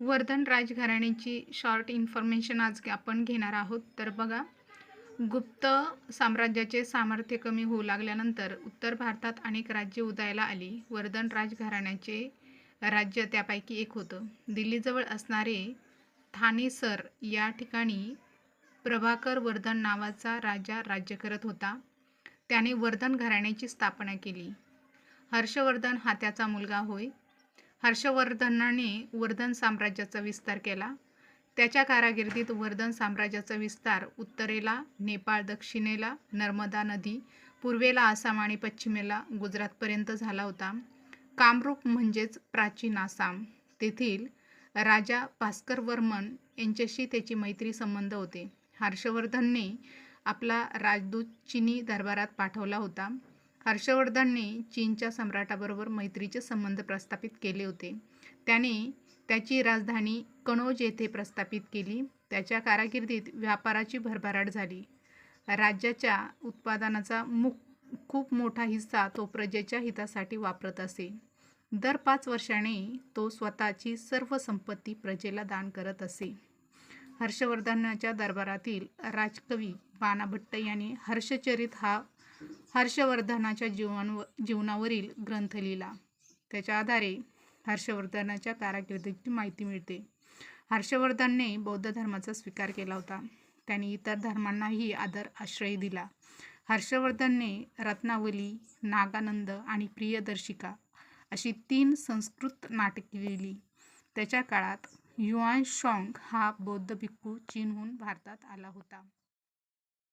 Vardhan राजघराण्याची short information आज आपण घेणार आहोत. तर बघा गुप्त साम्राज्याचे सामर्थ्य कमी होऊ लागल्यानंतर उत्तर भारतात अनेक राज्ये उदयाला आली. वर्धन राजघराण्याचे राज्य त्यापैकी एक होतं. दिल्लीजवळ असणारे ठाणेसर या ठिकाणी प्रभाकर वर्धन नावाचा राजा राज्य करत होता. त्याने वर्धन घराण्याची स्थापना केली. हर्षवर्धन हा त्याचा मुलगा होय. हर्षवर्धनाने वर्धन साम्राज्याचा विस्तार केला. त्याच्या कारागिर्दीत वर्धन साम्राज्याचा विस्तार उत्तरेला नेपाळ दक्षिणेला नर्मदा नदी पूर्वेला आसाम आणि पश्चिमेला गुजरातपर्यंत झाला होता. कामरूप म्हणजेच प्राचीन आसाम. तेथील राजा भास्करवर्मन यांच्याशी त्याची मैत्री संबंध होते. हर्षवर्धनने आपला राजदूत चिनी दरबारात पाठवला होता. हर्षवर्धनने चीनच्या सम्राटाबरोबर मैत्रीचे संबंध प्रस्थापित केले होते. त्याने त्याची राजधानी कनौज येथे प्रस्थापित केली. त्याच्या कारागिर्दीत व्यापाराची भरभराट झाली. राज्याच्या उत्पादनाचा मुख खूप मोठा हिस्सा तो प्रजेच्या हितासाठी वापरत असे. दर पाच वर्षाने तो स्वतःची सर्व संपत्ती प्रजेला दान करत असे. हर्षवर्धनाच्या दरबारातील राजकवी बाणाभट्ट यांनी हर्षचरित हा हर्षवर्धनाच्या जीवन जीवनावरील ग्रंथ लिहिला त्याच्या आधारे हर्षवर्धनाच्या काराकिर्दीची माहिती मिळते. हर्षवर्धनने बौद्ध धर्माचा स्वीकार केला होता. त्यांनी इतर धर्मांनाही आदर आश्रय दिला. हर्षवर्धनने रत्नावली नागानंद आणि प्रियदर्शिका अशी तीन संस्कृत नाटके लिहिली. त्याच्या काळात युआन शॉंग हा बौद्ध भिक्खू चीनहून भारतात आला होता.